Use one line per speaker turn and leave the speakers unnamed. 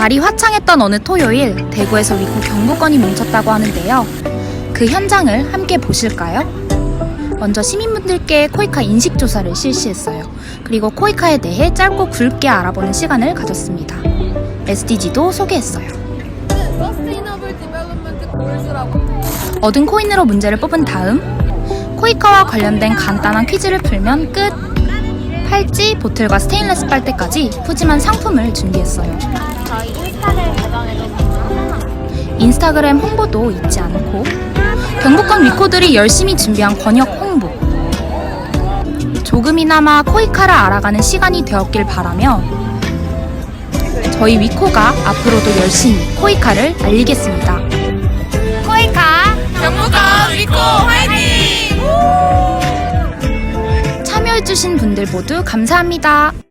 날이 화창했던 어느 토요일, 대구에서 위코 경보권이 뭉쳤다고 하는데요. 그 현장을 함께 보실까요? 먼저 시민분들께 코이카 인식 조사를 실시했어요. 그리고 코이카에 대해 짧고 굵게 알아보는 시간을 가졌습니다. SDG도 소개했어요. 얻은 코인으로 문제를 뽑은 다음 코이카와 관련된 간단한 퀴즈를 풀면 끝! 팔찌, 보틀과 스테인레스 빨대까지 푸짐한 상품을 준비했어요.
저희 계정에도 보면
인스타그램 홍보도 잊지 않고 경북권 위코들이 열심히 준비한 권역 홍보 조금이나마 코이카를 알아가는 시간이 되었길 바라며 저희 위코가 앞으로도 열심히 코이카를 알리겠습니다. 참여해주신 분들 모두 감사합니다.